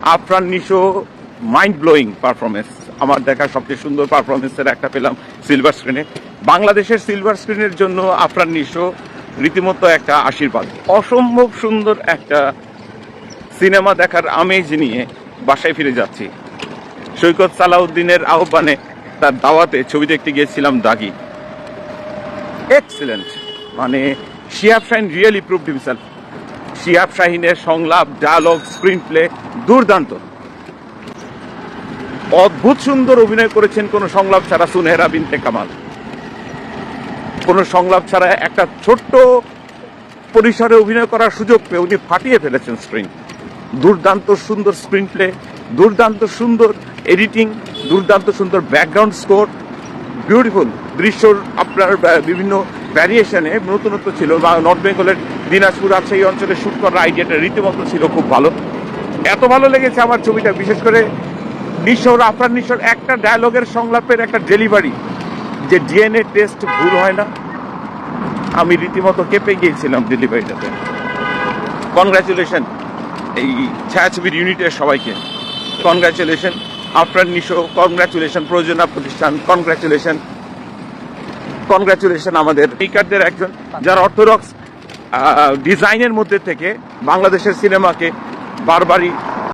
Afran Nisho mind blowing performance আমার দেখা সবচেয়ে সুন্দর পারফরমেন্সের একটা পেলাম সিলভার স্ক্রিনে বাংলাদেশের সিলভার স্ক্রিনের জন্য আফরান নিশো রীতিমতো একটা আশীর্বাদ। অসম্ভব সুন্দর একটা সিনেমা দেখার আমেজ নিয়ে বাসায় ফিরে যাচ্ছি। সৈকত সালাউদ্দিনের আহ্বানে তার দাওয়াতে ছবি দেখতে গিয়েছিলাম দাগি। এক্সিলেন্ট মানে Shiab Shahin really proved himself Shiab শাহিনের সংলাপ ডায়ালগ স্ক্রিন প্লে দুর্দান্ত। অদ্ভুত সুন্দর অভিনয় করেছেন কোনো সংলাপ ছাড়া সুনেহরা বিনতে কামাল। কোনো সংলাপ ছাড়া একটা ছোট্ট পরিসরে অভিনয় করার সুযোগ পেয়ে উনি ফাটিয়ে ফেলেছেন স্ক্রিন দুর্দান্ত সুন্দর স্ক্রিন প্লে দুর্দান্ত সুন্দর এডিটিং দুর্দান্ত সুন্দর ব্যাকগ্রাউন্ড স্কোর বিউটিফুল দৃশ্যর আপনার বিভিন্ন ভ্যারিয়েশনে নতুনত্ব ছিল বা নর্থ বেঙ্গলের দিনাজপুর রাজশাহী অঞ্চলে শ্যুট করার আইডিয়াটা রীতিমতো ছিল খুব ভালো। এত ভালো লেগেছে আমার ছবিটা, বিশেষ করে নিশোর আপনার নিশোর একটা ডায়লগের সংলাপের একটা ডেলিভারি যে ডিএনএ টেস্ট ভুল হয় না। আমি রীতিমতো কেঁপে গিয়েছিলাম ডেলিভারিটাতে কনগ্রাচুলেশন এই ছায়াছবির ইউনিটের সবাইকে। কনগ্রাচুলেশন আফরান নিশো কনগ্রাচুলেশন প্রযোজনা প্রতিষ্ঠান কনগ্রাচুলেশন কনগ্রাচুলেশন আমাদের মেকারদের একজন, যারা অর্থোডক্স ডিজাইনের মধ্যে থেকে বাংলাদেশের সিনেমাকে বারবারই